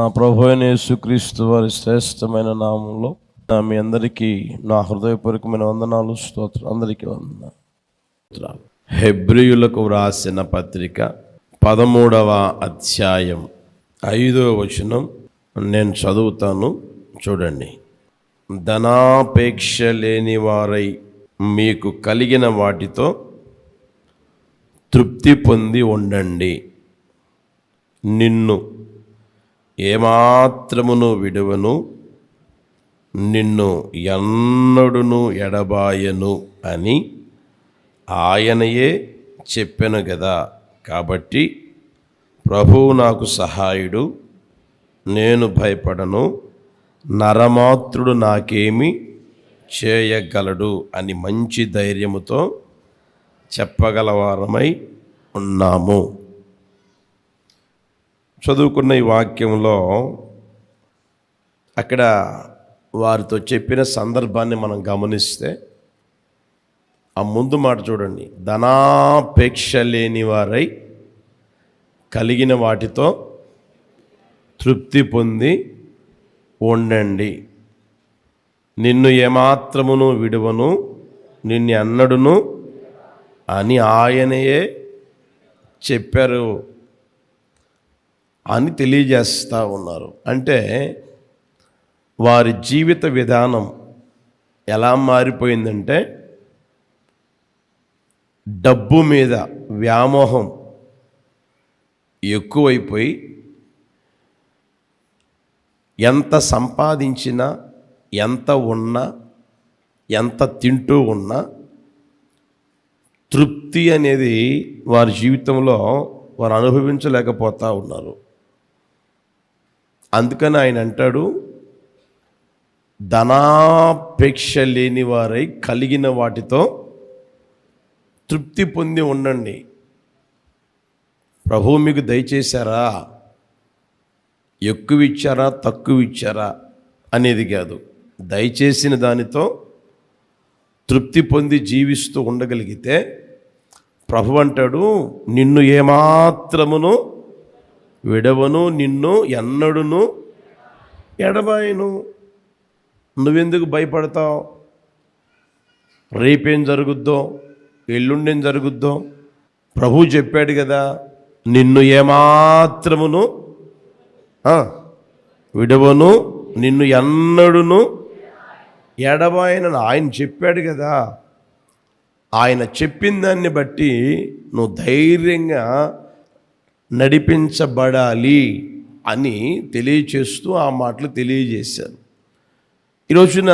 నా ప్రభు అయిన యేసుక్రీస్తు వారి శ్రేష్టమైన నామంలో నా మీ అందరికీ నా హృదయపూర్వకమైన వందనాలు స్తోత్రం అందరికీ వందనాలు. హెబ్రియులకు వ్రాసిన పత్రిక పదమూడవ అధ్యాయం ఐదవ వచనం నేను చదువుతాను చూడండి. ధనాపేక్ష లేని వారై మీకు కలిగిన వాటితో తృప్తి పొంది ఉండండి. నిన్ను ఏమాత్రమును విడువను నిన్ను ఎన్నడును ఎడబాయను అని ఆయనయే చెప్పెను గదా. కాబట్టి ప్రభువు నాకు సహాయుడు నేను భయపడను నరమాత్రుడు నాకేమి చేయగలడు అని మంచి ధైర్యముతో చెప్పగలవారమై ఉన్నాము. చదువుకున్న ఈ వాక్యంలో అక్కడ వారితో చెప్పిన సందర్భాన్ని మనం గమనిస్తే ఆ ముందు మాట చూడండి. ధనాపేక్ష లేని వారై కలిగిన వాటితో తృప్తి పొంది ఉండండి. నిన్ను ఏమాత్రమును విడువను నిన్ను అన్నడును అని ఆయనయే చెప్పారు. అని తెలియజేస్తూ ఉన్నారు. అంటే వారి జీవిత విధానం ఎలా మారిపోయిందంటే డబ్బు మీద వ్యామోహం ఎక్కువైపోయి ఎంత సంపాదించినా ఎంత ఉన్నా ఎంత తింటూ ఉన్నా తృప్తి అనేది వారి జీవితంలో వారు అనుభవించలేకపోతూ ఉన్నారు. అందుకని ఆయన అంటాడు ధనాపేక్ష లేని వారై కలిగిన వాటితో తృప్తి పొంది ఉండండి. ప్రభు మీకు దయచేశారా ఎక్కువ ఇచ్చారా? తక్కువ ఇచ్చారా? అనేది కాదు. దయచేసిన దానితో తృప్తి పొంది జీవిస్తూ ఉండగలిగితే ప్రభు అంటాడు నిన్ను ఏమాత్రమును విడవను నిన్ను ఎన్నడును ఎడబాయను. నువ్వెందుకు భయపడతావు? రేపేం జరుగుద్దో ఎల్లుండేం జరుగుద్దో? ప్రభు చెప్పాడు కదా నిన్ను ఏమాత్రమును విడవను నిన్ను ఎన్నడును ఎడబాయనని ఆయన చెప్పాడు కదా. ఆయన చెప్పిన దాన్ని బట్టి నువ్వు ధైర్యంగా నడిపించబడాలి అని తెలియచేస్తూ ఆ మాటలు తెలియజేశారు. ఈ రోజున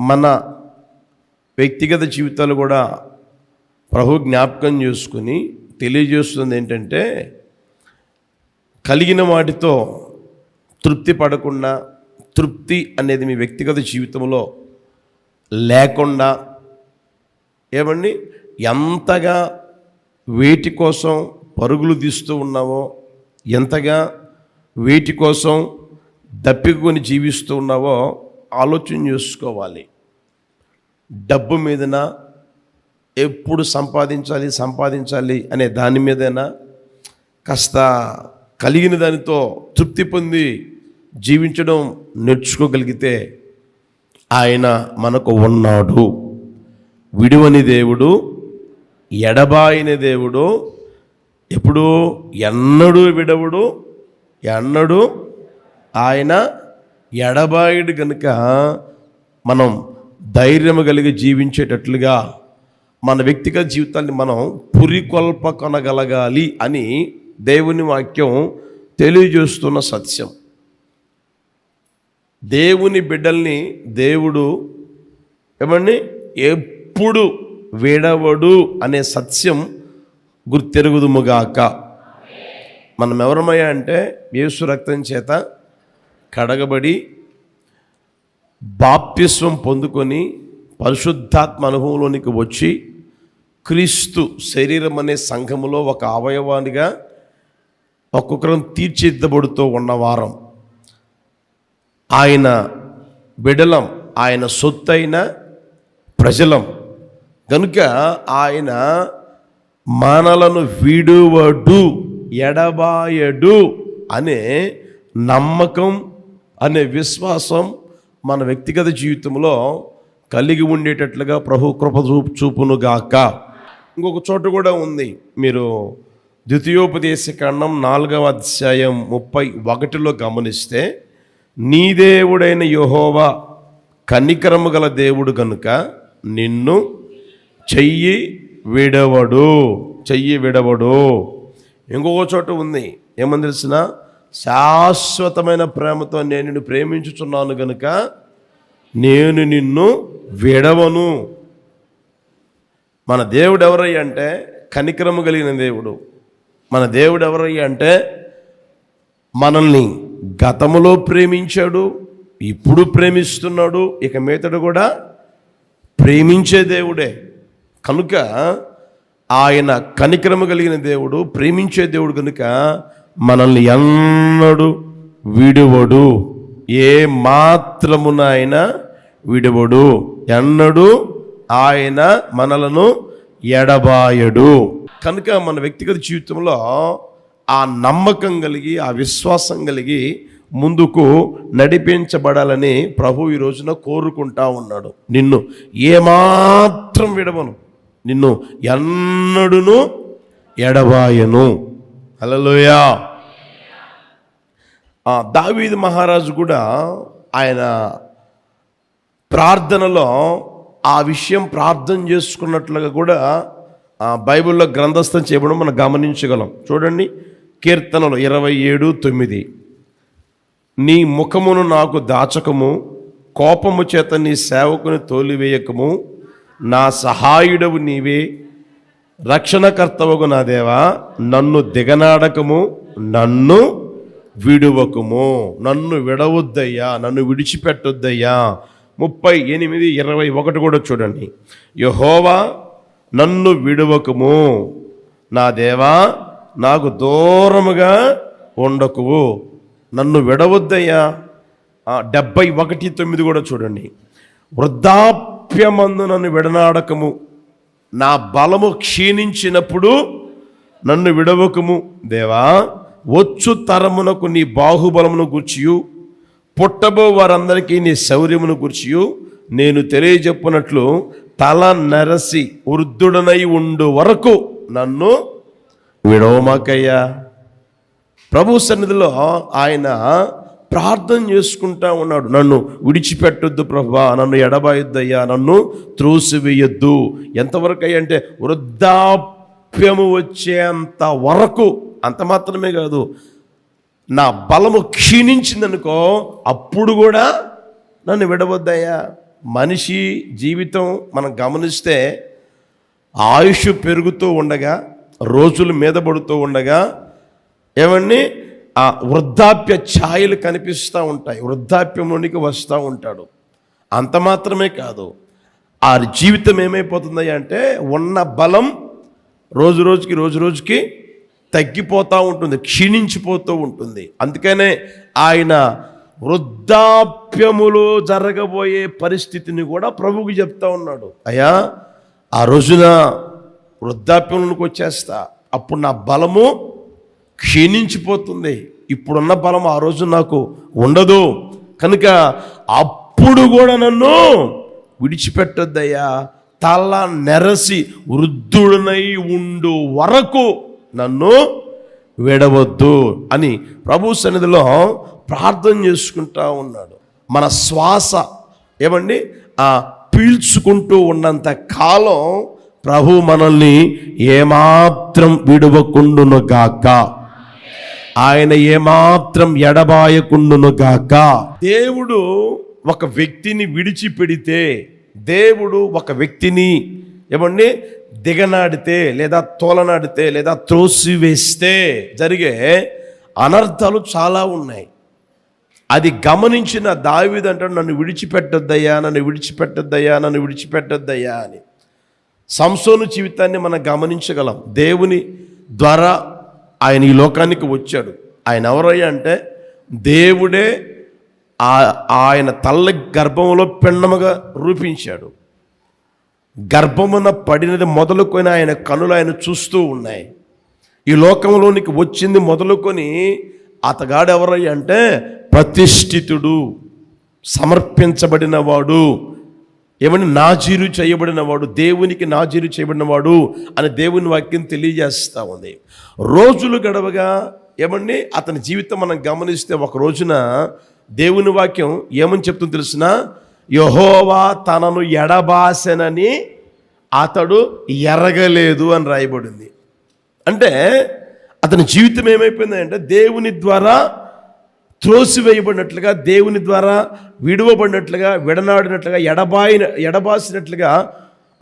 మన వ్యక్తిగత జీవితాలు కూడా ప్రభు జ్ఞాపకం చేసుకుని తెలియజేస్తుంది ఏంటంటే కలిగిన వాటితో తృప్తి పడకుండా తృప్తి అనేది మీ వ్యక్తిగత జీవితంలో లేకుండా ఏమండి? ఎంతగా వేటి కోసం పరుగులు తీస్తూ ఉన్నావో ఎంతగా వేటి కోసం దప్పికొని జీవిస్తూ ఉన్నావో ఆలోచన చేసుకోవాలి. డబ్బు మీదన ఎప్పుడు సంపాదించాలి సంపాదించాలి అనే దాని మీదైనా కాస్త కలిగిన దానితో తృప్తి పొంది జీవించడం నేర్చుకోగలిగితే ఆయన మనకు ఉన్నాడు. విడువని దేవుడు ఎడబాయిన దేవుడు ఎప్పుడు ఎన్నడూ విడవుడు ఎన్నడూ ఆయన ఎడబాయుడు కనుక మనం ధైర్యం కలిగి జీవించేటట్లుగా మన వ్యక్తిగత జీవితాన్ని మనం పురికొల్ప కొనగలగాలి అని దేవుని వాక్యం తెలియజేస్తున్న సత్యం. దేవుని బిడ్డల్ని దేవుడు ఏమండి? ఎప్పుడు విడవడు అనే సత్యం గుర్తెరుగుదుముగాక. మనం ఎవరమయ్యా అంటే యేసు రక్తం చేత కడగబడి బాప్తిస్వం పొందుకొని పరిశుద్ధాత్మ అనుభవంలోనికి వచ్చి క్రీస్తు శరీరం అనే సంఘములో ఒక అవయవానిగా ఒక్కొక్కరం తీర్చిదిద్దబడుతూ ఉన్నవారం ఆయన బిడలం ఆయన సొత్తైన ప్రజలం. కనుక ఆయన మనలను విడువడు ఎడబాయడు అనే నమ్మకం అనే విశ్వాసం మన వ్యక్తిగత జీవితంలో కలిగి ఉండేటట్లుగా ప్రభు కృప చూపు చూపునుగాక. ఇంకొక చోట కూడా ఉంది. మీరు ద్వితీయోపదేశ ఖండం నాలుగవ అధ్యాయం ముప్పై ఒకటిలో గమనిస్తే నీ దేవుడైన యహోవా కనికరము గల దేవుడు కనుక నిన్ను చెయ్యి విడవడు చెయ్యి విడవడు. ఇంకొక చోట ఉంది. ఏమని తెలిసిన? శాశ్వతమైన ప్రేమతో నేను నిన్ను ప్రేమించుచున్నాను గనుక నేను నిన్ను విడవను. మన దేవుడు ఎవరయ్య అంటే కనికరము కలిగిన దేవుడు. మన దేవుడు ఎవరయ్య అంటే మనల్ని గతములో ప్రేమించాడు ఇప్పుడు ప్రేమిస్తున్నాడు. ఇక మీతడు కూడా ప్రేమించే దేవుడే. కనుక ఆయన కనికరము కలిగిన దేవుడు ప్రేమించే దేవుడు కనుక మనల్ని ఎన్నడు విడువడు. ఏ మాత్రమున ఆయన విడువడు. ఎన్నడు ఆయన మనలను ఎడబాయడు. కనుక మన వ్యక్తిగత జీవితంలో ఆ నమ్మకం కలిగి ఆ విశ్వాసం కలిగి ముందుకు నడిపించబడాలని ప్రభు ఈ రోజున కోరుకుంటా ఉన్నాడు. నిన్ను ఏమాత్రం విడవను. నిన్ను ఎన్నడును ఎడబాయను. అలలోయా ఆ దావీదు మహారాజు కూడా ఆయన ప్రార్థనలో ఆ విషయం ప్రార్థన చేసుకున్నట్లుగా కూడా ఆ బైబిల్లో గ్రంథస్థం చేయడం మనం గమనించగలం. చూడండి కీర్తనలు ఇరవై ఏడు తొమ్మిది. నీ ముఖమును నాకు దాచకము కోపము చేత నీ సేవకుని తోలివేయకము నా సహాయుడవు నీవే రక్షణకర్తవగు నా దేవా నన్ను దిగనాడకము నన్ను విడువకుము నన్ను విడవద్దయ్యా నన్ను విడిచిపెట్టొద్దయ్యా. ముప్పై ఎనిమిది ఇరవై ఒకటి కూడా చూడండి. యహోవా నన్ను విడువకుము. నా దేవా నాకు దూరముగా ఉండకువు. నన్ను విడవద్దయ్యా. డెబ్బై ఒకటి తొమ్మిది కూడా చూడండి. వృద్ధాప్యమందు నన్ను విడనాడకము. నా బలము క్షీణించినప్పుడు నన్ను విడవకము. దేవా వచ్చు తరమునకు నీ బాహుబలమును గుర్చియు. పుట్టబో వారందరికీ నీ శౌర్యమును గుర్చియు. నేను తెలియజెప్పునట్లు తల నరసి వృద్ధుడనై ఉండు వరకు నన్ను విడవమాకయ్యా. ప్రభు సన్నిధిలో ఆయన ప్రార్థన చేసుకుంటా ఉన్నాడు. నన్ను విడిచిపెట్టొద్దు ప్రభా నన్ను ఎడబాయొద్దయ్యా నన్ను త్రోసివేయొద్దు. ఎంతవరకు అయ్యా అంటే వృద్ధాప్యము వచ్చేంత వరకు అంత మాత్రమే కాదు నా బలము క్షీణించిందనుకో అప్పుడు కూడా నన్ను విడవద్దయ్యా. మనిషి జీవితం మనం గమనిస్తే ఆయుష్ పెరుగుతూ ఉండగా రోజులు మీద పడుతూ ఉండగా ఏమండి? ఆ వృద్ధాప్య ఛాయలు కనిపిస్తూ ఉంటాయి. వృద్ధాప్యంలోనికి వస్తూ ఉంటాడు. అంత మాత్రమే కాదు. ఆ జీవితం ఏమైపోతుంది అంటే ఉన్న బలం రోజు రోజుకి రోజు రోజుకి తగ్గిపోతూ ఉంటుంది క్షీణించిపోతూ ఉంటుంది. అందుకనే ఆయన వృద్ధాప్యములో జరగబోయే పరిస్థితిని కూడా ప్రభుకి చెప్తా ఉన్నాడు. అయ్యా ఆ రోజున వృద్ధాప్యంలోకి వచ్చేస్తా. అప్పుడు నా బలము క్షీణించిపోతుంది. ఇప్పుడున్న బలం ఆ రోజు నాకు ఉండదు. కనుక అప్పుడు కూడా నన్ను విడిచిపెట్టొద్దయ్యా. తల నెరసి వృద్ధుడనై ఉండు వరకు నన్ను విడవద్దు అని ప్రభు సన్నిధిలో ప్రార్థన చేసుకుంటా ఉన్నాడు. మన శ్వాస ఏమండి? ఆ పీల్చుకుంటూ ఉన్నంత కాలం ప్రభు మనల్ని ఏమాత్రం విడవకుండును గాక ఆయన ఏమాత్రం ఎడబాయకుండును గాక. దేవుడు ఒక వ్యక్తిని విడిచిపెడితే దేవుడు ఒక వ్యక్తిని ఏమండి దిగనాడితే లేదా తోలనాడితే లేదా త్రోసివేస్తే జరిగే అనర్థాలు చాలా ఉన్నాయి. అది గమనించిన దావిదంటాడు నన్ను విడిచిపెట్టొద్దయ్యా నన్ను విడిచిపెట్టొద్దయ్యా నన్ను విడిచిపెట్టొద్దయ్యా అని. సంసోను జీవితాన్ని మనం గమనించగలం. దేవుని ద్వారా ఆయన ఈ లోకానికి వచ్చాడు. ఆయన ఎవరయ్యా అంటే దేవుడే ఆ- ఆయన తల్లి గర్భంలో పిండముగా రూపించాడు. గర్భమున పడినది మొదలుకొని ఆయన కనులు ఆయన చూస్తూ ఉన్నాయి. ఈ లోకంలోనికి వచ్చింది మొదలుకొని అతగాడు అంటే ప్రతిష్ఠితుడు సమర్పించబడినవాడు. ఏమని? నాజీరు చేయబడినవాడు దేవునికి నాజీరు చేయబడినవాడు అని దేవుని వాక్యం తెలియజేస్తూ ఉంది. రోజులు గడవగా ఏమండి అతని జీవితం మనం గమనిస్తే ఒక రోజున దేవుని వాక్యం ఏమని చెప్తుంది తెలిసిన? యహోవా తనను ఎడబాసెనని అతడు ఎరగలేదు అని రాయబడింది. అంటే అతని జీవితం ఏమైపోయిందంటే దేవుని ద్వారా త్రోసివేయబడినట్లుగా దేవుని ద్వారా విడువబడినట్లుగా విడనాడినట్లుగా ఎడబాయిన ఎడబాసినట్లుగా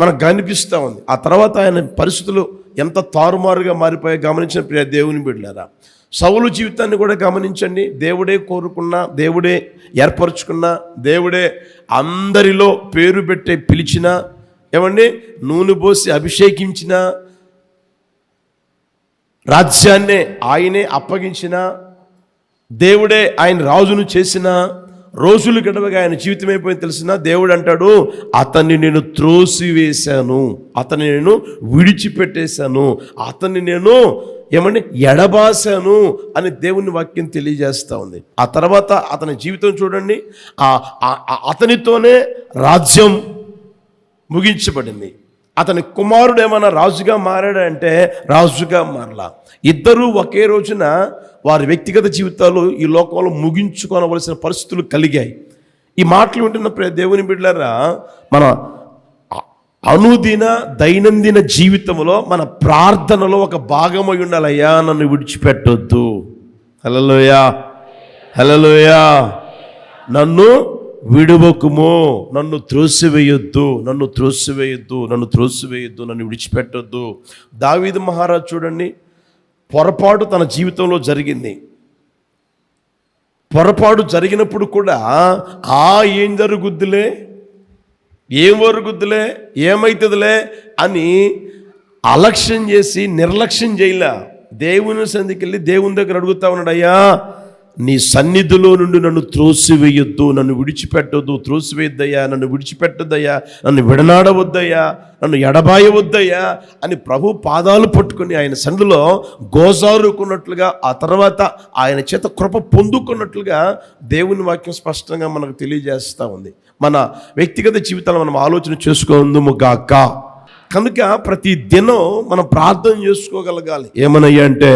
మనకు కనిపిస్తూ ఉంది. ఆ తర్వాత ఆయన పరిస్థితులు ఎంత తారుమారుగా మారిపోయా గమనించిన ప్రియ దేవుని బిడ్డారా సౌలు జీవితాన్ని కూడా గమనించండి. దేవుడే కోరుకున్న దేవుడే ఏర్పరచుకున్న దేవుడే అందరిలో పేరు పెట్టే పిలిచిన ఏమండి? నూనె పోసి అభిషేకించిన రాజ్యాన్నే ఆయనే అప్పగించిన దేవుడే ఆయన రాజును చేసిన రోజులు గడవగా ఆయన జీవితం అయిపోయింది తెలిసిన దేవుడు అంటాడు అతన్ని నేను త్రోసివేశాను అతన్ని నేను విడిచిపెట్టేశాను అతన్ని నేను ఏమండి ఎడబాశాను అని దేవుని వాక్యం తెలియజేస్తూ ఉంది. ఆ తర్వాత అతని జీవితం చూడండి ఆ- అతనితోనే రాజ్యం ముగించబడింది. అతని కుమారుడు ఏమైనా రాజుగా మారాడంటే రాజుగా మారలా. ఇద్దరూ ఒకే రోజున వారి వ్యక్తిగత జీవితాలు ఈ లోకంలో ముగించుకోనవలసిన పరిస్థితులు కలిగాయి. ఈ మాటలు వింటున్న ప్ర దేవుని బిడ్డలారా మన అనుదిన దైనందిన జీవితంలో మన ప్రార్థనలో ఒక భాగమై ఉండాలయ్యా నన్ను విడిచిపెట్టొద్దు. హలలోయా హలలోయా నన్ను విడువకుము నన్ను త్రోసివేయొద్దు నన్ను త్రోసివేయొద్దు నన్ను త్రోసివేయొద్దు నన్ను విడిచిపెట్టొద్దు. దావీద్ మహారాజ్ చూడండి పొరపాటు తన జీవితంలో జరిగింది. పొరపాటు జరిగినప్పుడు కూడా ఆ ఏం జరుగుద్దిలే? ఏం వరుగుద్దులే? ఏమైతుందిలే? అని అలక్ష్యం చేసి నిర్లక్ష్యం చేయలే. దేవుని సందికెళ్ళి దేవుని దగ్గర అడుగుతా ఉన్నాడు అయ్యా నీ సన్నిధిలో నుండి నన్ను త్రోసివేయొద్దు నన్ను విడిచిపెట్టొద్దు త్రోసివేయద్దయ్యా నన్ను విడిచిపెట్టొద్దయ్యా నన్ను విడనాడవద్దయ్యా నన్ను ఎడబాయవద్దయ్యా అని ప్రభు పాదాలు పట్టుకుని ఆయన సన్నిధిలో గోజారుకున్నట్లుగా ఆ తర్వాత ఆయన చేత కృప పొందుకున్నట్లుగా దేవుని వాక్యం స్పష్టంగా మనకు తెలియజేస్తూ ఉంది. మన వ్యక్తిగత జీవితాలు మనం ఆలోచన చేసుకుందుము కనుక ప్రతి దినం మనం ప్రార్థన చేసుకోగలగాలి. ఏమనయ్యా అంటే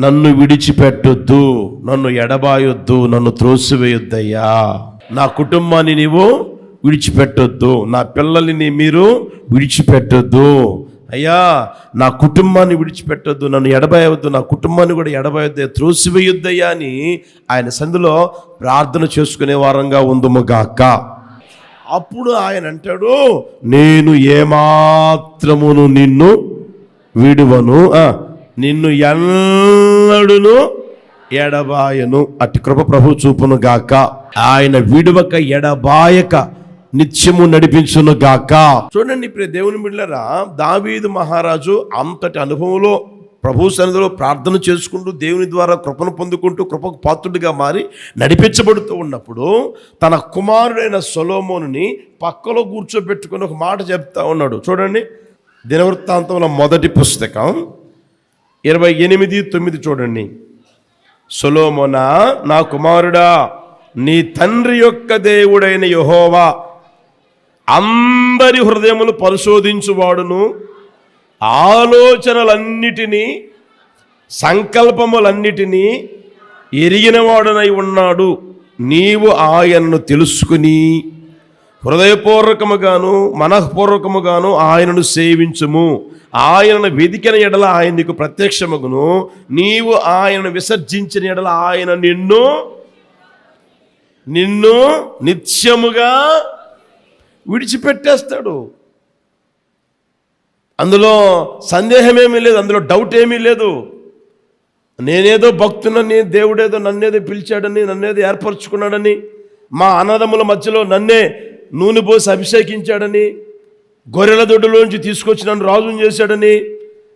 నన్ను విడిచిపెట్టొద్దు నన్ను ఎడబాయొద్దు నన్ను త్రోసివేయొద్దయ్యా. నా కుటుంబాన్ని నీవు విడిచిపెట్టొద్దు నా పిల్లల్ని మీరు విడిచిపెట్టొద్దు. అయ్యా నా కుటుంబాన్ని విడిచిపెట్టొద్దు నన్ను ఎడబాయవద్దు నా కుటుంబాన్ని కూడా ఎడబాయొద్దు త్రోసివేయొద్దయ్యా అని ఆయన సందులో ప్రార్థన చేసుకునే వారంగా ఉందముగాక అప్పుడు ఆయన అంటాడు నేను ఏమాత్రమును నిన్ను విడువను. ఆ, నిన్ను ఎల్లడును ఎడబాయను. అటు కృప ప్రభు చూపును గాక. ఆయన విడువక ఎడబాయక నిత్యము నడిపించును గాక. చూడండి ఇప్పుడు దేవుని బిడ్డలరా దావీదు మహారాజు అంతటి అనుభవంలో ప్రభు సన్నిధిలో ప్రార్థన చేసుకుంటూ దేవుని ద్వారా కృపను పొందుకుంటూ కృపకు పాత్రుడిగా మారి నడిపించబడుతూ ఉన్నప్పుడు తన కుమారుడైన సొలోమోనుని పక్కలో కూర్చోబెట్టుకుని ఒక మాట చెప్తా ఉన్నాడు. చూడండి దినవృత్తాంతంలో మొదటి పుస్తకం. ఇరవై ఎనిమిది తొమ్మిది చూడండి. సొలోమోనా నా కుమారుడా నీ తండ్రి యొక్క దేవుడైన యహోవా అందరి హృదయములు పరిశోధించువాడును. ఆలోచనలన్నిటినీ సంకల్పములన్నిటినీ ఎరిగినవాడునై ఉన్నాడు. నీవు ఆయనను తెలుసుకుని హృదయపూర్వకముగాను మనఃపూర్వకముగాను ఆయనను సేవించుము. ఆయనను వెదికిన ఎడల ఆయన నీకు ప్రత్యక్షమగును. నీవు ఆయనను విసర్జించిన ఎడల ఆయన నిన్ను నిన్ను నిత్యముగా విడిచిపెట్టేస్తాడు. అందులో సందేహమేమీ లేదు అందులో డౌట్ ఏమీ లేదు. నేనేదో భక్తునని దేవుడేదో నన్నేదో పిలిచాడని నన్నేదో ఏర్పరచుకున్నాడని మా అన్నదమ్ముల మధ్యలో నన్నే నూనె పోసి అభిషేకించాడని గొర్రెల దొడ్డులోంచి తీసుకొచ్చి నన్ను రాజుని చేశాడని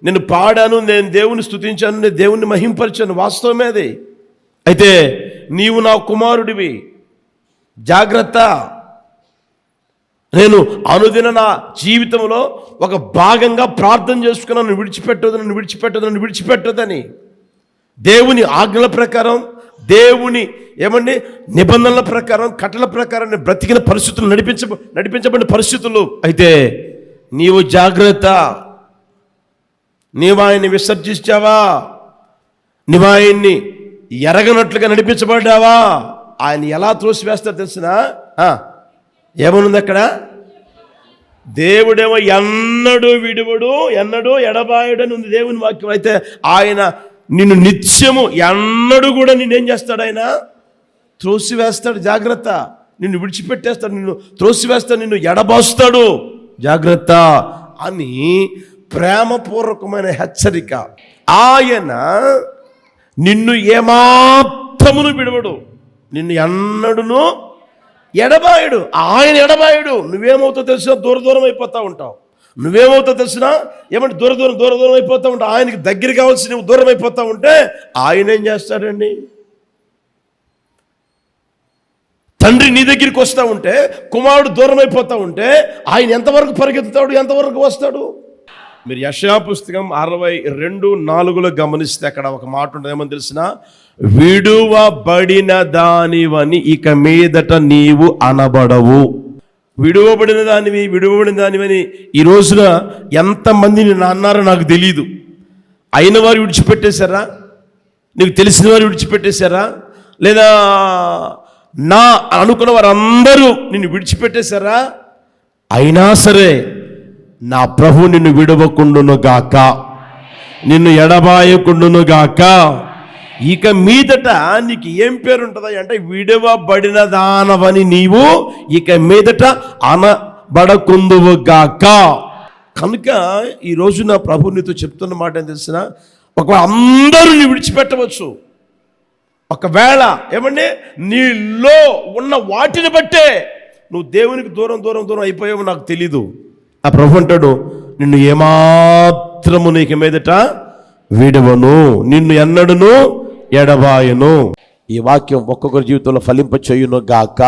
నేను పాడాను నేను దేవుని స్థుతించాను నేను దేవుణ్ణి మహింపరిచాను. వాస్తవమే అది. అయితే నీవు నా కుమారుడివి. జాగ్రత్త. నేను అనుదిన నా జీవితంలో ఒక భాగంగా ప్రార్థన చేసుకున్నాను నన్ను విడిచిపెట్టదు నన్ను విడిచిపెట్టదు నన్ను విడిచిపెట్టదని దేవుని ఆజ్ఞల ప్రకారం దేవుని ఏమండి? నిబంధనల ప్రకారం కట్టల ప్రకారం బ్రతికిన పరిస్థితులు నడిపించ నడిపించబడిన పరిస్థితులు. అయితే నీవు జాగ్రత్త. నీవు ఆయన్ని విసర్జించావా? నువ్వు ఆయన్ని ఎరగనట్లుగా నడిపించబడ్డావా? ఆయన ఎలా త్రోసివేస్తారో తెలిసిన? ఏమనుంది అక్కడ? దేవుడేమో ఎన్నడూ విడువడు ఎన్నడూ ఎడబాయుడని ఉంది దేవుని వాక్యం. అయితే ఆయన నిన్ను నిత్యము ఎన్నడూ కూడా నిన్నేం చేస్తాడు ఆయన? త్రోసివేస్తాడు జాగ్రత్త. నిన్ను విడిచిపెట్టేస్తాడు నిన్ను త్రోసివేస్తాడు నిన్ను ఎడబాస్తాడు. జాగ్రత్త. అని ప్రేమపూర్వకమైన హెచ్చరిక. ఆయన నిన్ను ఏమాత్రమును విడవడు. నిన్ను ఎన్నడును ఎడబాయుడు. ఆయన ఎడబాయుడు. నువ్వేమవుతావు తెలిసినా దూర దూరం అయిపోతూ ఉంటావు. నువ్వేమవుతావు తెలిసిన? ఏమంటే దూర దూరం దూర దూరం అయిపోతూ ఉంటే. ఆయనకి దగ్గర కావాల్సి నువ్వు దూరం అయిపోతూ ఉంటే ఆయన ఏం చేస్తాడండి? తండ్రి నీ దగ్గరికి వస్తూ ఉంటే కుమారుడు దూరం అయిపోతూ ఉంటే ఆయన ఎంతవరకు పరిగెత్తుతాడు? ఎంతవరకు వస్తాడు? మీరు యశా పుస్తకం అరవై రెండు నాలుగులో గమనిస్తే అక్కడ ఒక మాట ఉంటుంది ఏమని తెలిసిన? విడువబడిన దానివని ఇక మీదట నీవు అనబడవు. విడువబడిన దానివి విడువబడిన దానివని ఈ రోజున ఎంతమంది నిన్ను అన్నారో నాకు తెలియదు అయిన వారు విడిచిపెట్టేశారా? నీకు తెలిసిన వారు విడిచిపెట్టేశారా? లేదా నా అనుకున్న వారందరూ నిన్ను విడిచిపెట్టేశారా? అయినా సరే నా ప్రభు నిన్ను విడవకుండును గాక నిన్ను ఎడబాయకుండును గాక ఇక మీదట నీకు ఏం పేరు ఉంటుంది అంటే విడవబడిన దానవని నీవు ఇక మీదట అనబడకుందువుగాక కనుక ఈ రోజు నా ప్రభు నీతో చెప్తున్న మాట ఏం తెలిసిన? ఒకవేళ అందరూ నీ విడిచిపెట్టవచ్చు. ఒకవేళ ఏమండి? నీలో ఉన్న వాటిని బట్టే నువ్వు దేవునికి దూరం దూరం దూరం అయిపోయావు నాకు తెలీదు. ఆ ప్రభు అంటాడు నిన్ను ఏమాత్రము నీకు మీదట విడవను. నిన్ను ఎన్నడను ఎడబాయను. ఈ వాక్యం ఒక్కొక్కరి జీవితంలో ఫలింప చేయును గాక